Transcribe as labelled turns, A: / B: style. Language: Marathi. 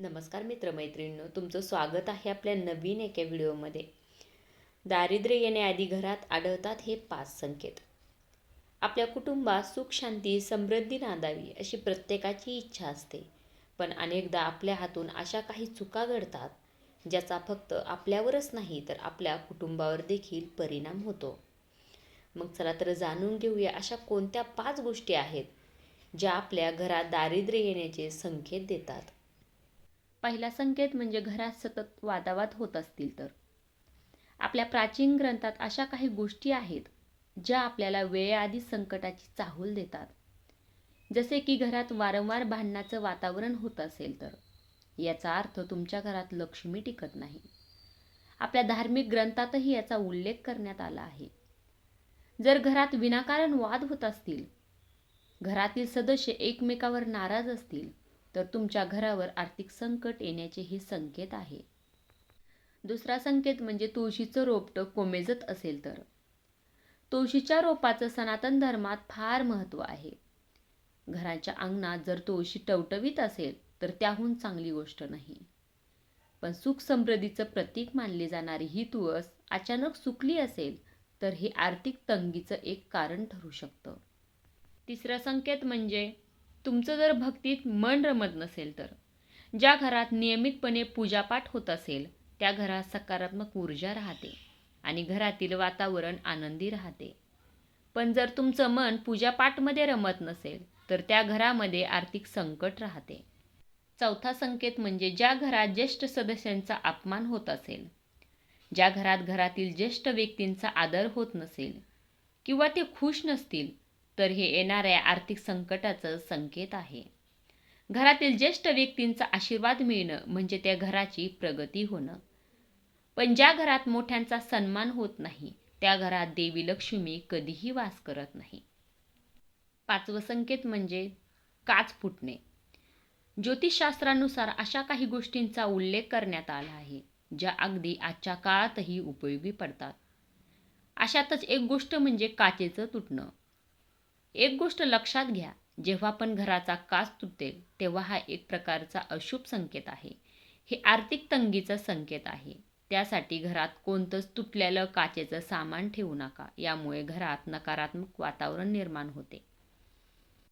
A: नमस्कार मित्रमैत्रिणींनो तुमचं स्वागत आहे आपल्या नवीन एका व्हिडिओमध्ये. दारिद्र्य येण्याआधी घरात आढळतात हे पाच संकेत. आपल्या कुटुंबात सुख शांती समृद्धी नांदावी अशी प्रत्येकाची इच्छा असते. पण अनेकदा आपल्या हातून अशा काही चुका घडतात ज्याचा फक्त आपल्यावरच नाही तर आपल्या कुटुंबावर देखील परिणाम होतो. मग चला तर जाणून घेऊया अशा कोणत्या पाच गोष्टी आहेत ज्या आपल्या घरात दारिद्र्य येण्याचे संकेत देतात. पहिला संकेत म्हणजे घरात सतत वादावाद होत असतील तर. आपल्या प्राचीन ग्रंथात अशा काही गोष्टी आहेत ज्या आपल्याला वेळेआधी संकटाची चाहूल देतात. जसे की घरात वारंवार भांडणाचं वातावरण होत असेल तर. याचा अर्थ तुमच्या घरात लक्ष्मी टिकत नाही. आपल्या धार्मिक ग्रंथातही याचा उल्लेख करण्यात आला आहे. जर घरात विनाकारण वाद होत असतील घरातील सदस्य एकमेकावर नाराज असतील तर तुमच्या घरावर आर्थिक संकट येण्याचे हे संकेत आहे. दुसरा संकेत म्हणजे तुळशीचं रोपटं कोमेजत असेल तर. तुळशीच्या रोपाचं सनातन धर्मात फार महत्त्व आहे. घराच्या अंगणात जर तुळशी टवटवीत असेल तर त्याहून चांगली गोष्ट नाही. पण सुख समृद्धीचं प्रतीक मानली जाणारी ही तुळस अचानक सुकली असेल तर हे आर्थिक तंगीचं एक कारण ठरू शकतं. तिसरा संकेत म्हणजे तुमचं जर भक्तीत मन रमत नसेल तर ज्या घरात नियमितपणे पूजापाठ होत असेल त्या घरात सकारात्मक ऊर्जा राहते आणि घरातील वातावरण आनंदी राहते. पण जर तुमचं मन पूजापाठमध्ये रमत नसेल तर त्या घरामध्ये आर्थिक संकट राहते. चौथा संकेत म्हणजे ज्या घरात ज्येष्ठ सदस्यांचा अपमान होत असेल ज्या घरात घरातील ज्येष्ठ व्यक्तींचा आदर होत नसेल किंवा ते खुश नसतील तर हे येणाऱ्या आर्थिक संकटाचं संकेत आहे. घरातील ज्येष्ठ व्यक्तींचा आशीर्वाद मिळणं म्हणजे त्या घराची प्रगती होणं. पण ज्या घरात मोठ्यांचा सन्मान होत नाही त्या घरात देवी लक्ष्मी कधीही वास करत नाही. पाचवं संकेत म्हणजे काच फुटणे. ज्योतिषशास्त्रानुसार अशा काही गोष्टींचा उल्लेख करण्यात आला आहे ज्या अगदी आजच्या काळातही उपयोगी पडतात. अशातच एक गोष्ट म्हणजे काचेचं तुटणं. एक गोष्ट लक्षात घ्या जेव्हा पण घराचा काच तुटेल तेव्हा हा एक प्रकारचा अशुभ संकेत आहे. हे आर्थिक तंगीचा संकेत आहे. त्यासाठी घरात कोणतंच तुटलेलं काचेचं सामान ठेवू नका. यामुळे घरात नकारात्मक वातावरण निर्माण होते.